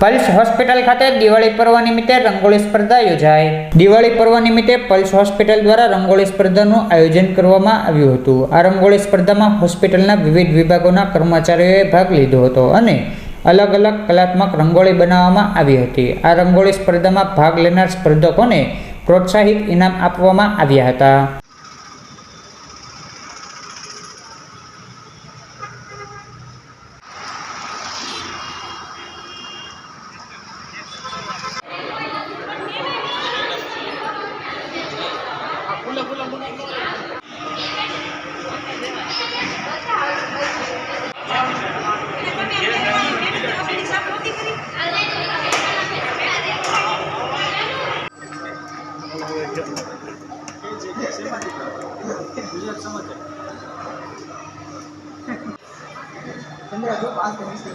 Pulse hospital ખાતે દિવાળી પર્વ નિમિત્તે રંગોળી સ્પર્ધા યોજાઈ. દિવાળી પર્વ નિમિત્તે પલ્સ હોસ્પિટલ દ્વારા રંગોળી સ્પર્ધાનું આયોજન કરવામાં આવ્યું હતું. આ રંગોળી સ્પર્ધામાં હોસ્પિટલના વિવિધ વિભાગોના કર્મચારીઓએ ભાગ લીધો હતો અને અલગ અલગ કલાત્મક રંગોળી બનાવવામાં આવી હતી. આ રંગોળી સ્પર્ધામાં ભાગ લેનાર સ્પર્ધકોને પ્રોત્સાહિત ઇનામ આપવામાં આવ્યા હતા. Tendrá que pasar con este.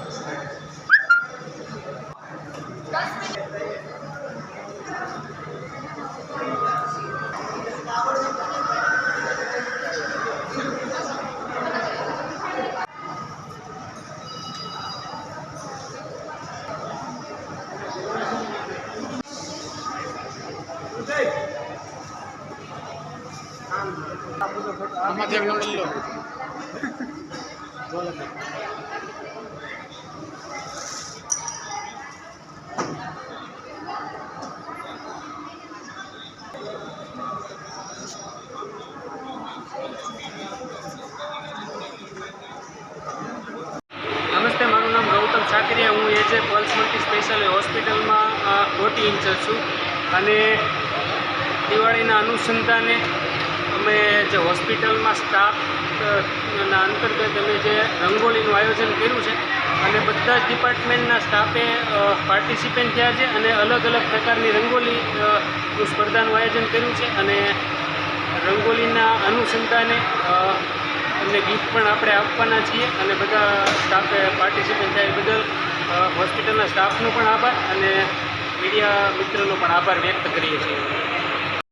નમસ્તે, મારું નામ ગૌતમ સાકરિયા. હું એજ એ પલ્સ મલ્ટી સ્પેશિયલ હોસ્પિટલમાં ઓટી ઇન્ચાર્જ છું. અને દિવાળીના અનુસંધાને અમે જે હોસ્પિટલમાં સ્ટાફ ના અંતર્ગત અમે જે રંગોળીનું આયોજન કર્યું છે, અને બધા જ ડિપાર્ટમેન્ટના સ્ટાફે પાર્ટિસિપેન્ટ થયા છે અને અલગ અલગ પ્રકારની રંગોલી સ્પર્ધાનું આયોજન કર્યું છે અને રંગોલીના અનુસંધાને અમને ગિફ્ટ પણ આપણે આપવાના છીએ અને બધા સ્ટાફે પાર્ટિસિપેન્ટ થયા બદલ હોસ્પિટલના સ્ટાફનો પણ આભાર અને મીડિયા મિત્રોનો પણ આભાર વ્યક્ત કરીએ છીએ.